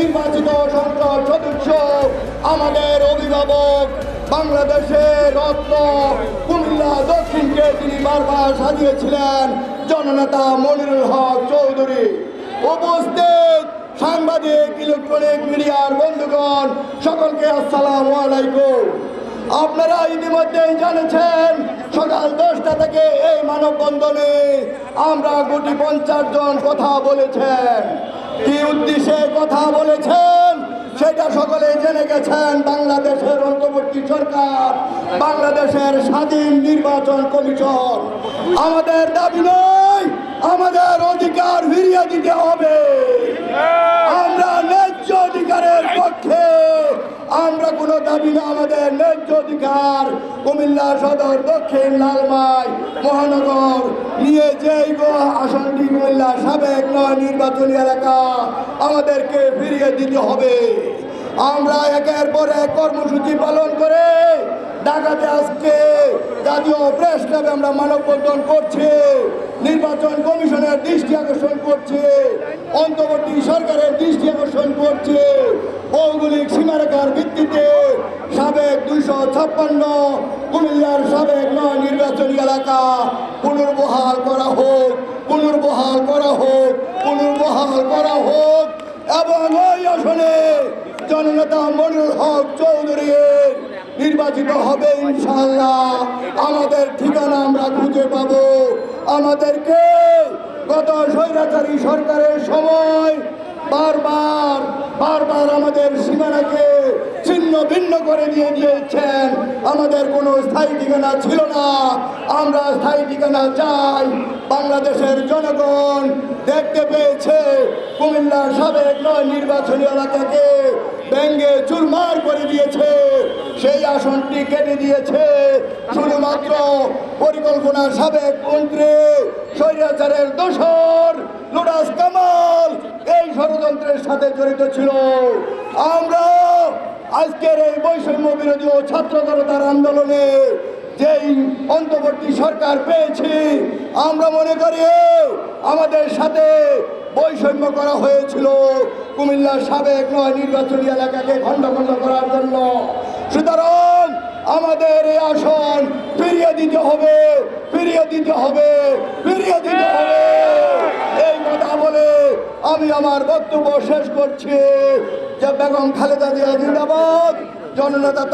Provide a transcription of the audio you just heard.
নির্বাচিত সংসদ সদস্য, আমাদের অভিভাবক, বাংলাদেশের রত্ন কুমিল্লা দক্ষিণকে তিনি বারবার সাজিয়েছিলেন, জননেতা মনিরুল হক চৌধুরী। উপস্থিত সাংবাদিক, ইলেকট্রনিক মিডিয়ার বন্ধুগণ, সকলকে আসসালাম আলাইকুম। আপনারা ইতিমধ্যেই জানেছেন, সকাল দশটা থেকে এই মানববন্ধনে আমরা গুটি পঞ্চাশ জন কথা বলেছেন। কি উদ্দেশ্যে কথা বলেছেন সেটা সকলে জেনে গেছেন। বাংলাদেশের অন্তর্বর্তী সরকার, বাংলাদেশের স্বাধীন নির্বাচন কমিশন। আমাদের দাবি নয়, আমাদের অধিকার ফিরিয়ে দিতে হবে। আমরা কোনো দাবি না আমাদের ন্যায্য অধিকার কুমিল্লা সদর দক্ষিণ লালমাই মহানগর। নিয়ে যেই আসনটি কুমিল্লা সাবেক নয় নির্বাচনী এলাকা, আমাদেরকে ফিরিয়ে দিতে হবে। আমরা একের পর এক কর্মসূচি পালন করে ঢাকাতে আজকে জাতীয় প্রেস ক্লাবে আমরা মানববন্ধন করছি, নির্বাচন কমিশনের দৃষ্টি আকর্ষণ করছে, অন্তর্বর্তী সরকারের দৃষ্টি আকর্ষণ করছে। দুইশো ছাপ্পান্ন কুমিল্লার সাবেক নয় নির্বাচনী এলাকা পুনর্বহাল করা হোক, পুনর্বহাল করা হোক, পুনর্বহাল করা হোক। এবং ওই আসনে জননেতা মনিরুল হক চৌধুরী নির্বাচিত হবে ইনশাল্লাহ আমাদের ঠিকানা আমরা খুঁজে পাবো। আমাদেরকে গত স্বৈরাচারী সরকারের সময় বারবার বারবার আমাদের সীমানাকে ছিন্ন ভিন্ন করে দিয়ে দিয়েছেন আমাদের কোনো স্থায়ী ঠিকানা ছিল না। আমরা স্থায়ী ঠিকানা চাই। বাংলাদেশের জনগণ দেখতে পেয়েছে, কুমিল্লার সাবেক নয় নির্বাচনী এলাকাকে ব্যাঙ্গে চুরমার করে দিয়েছে। সেই আসনটি কেটে দিয়েছে। শুধুমাত্র পরিকল্পনার সাবেক মন্ত্রী স্বৈরাচারের দোসর লুডাস কামাল এই ষড়যন্ত্রের সাথে জড়িত ছিল। আমরা আজকের এই বৈষম্য বিরোধী ও ছাত্র জনতার আন্দোলনে যেই অন্তর্বর্তী সরকার পেয়েছি, আমরা মনে করি আমাদের সাথে বৈষম্য করা হয়েছিল কুমিল্লার সাবেক নয় নির্বাচনী এলাকাকে খণ্ড খণ্ড করার জন্য। সুতরাং আমাদের এই আসন ফিরিয়ে দিতে হবে, ফিরিয়ে দিতে হবে, ফিরিয়ে দিতে হবে। আমি আমার বক্তব্য শেষ করছি। যে বেগম খালেদা জিয়া জিন্দাবাদ জননেতা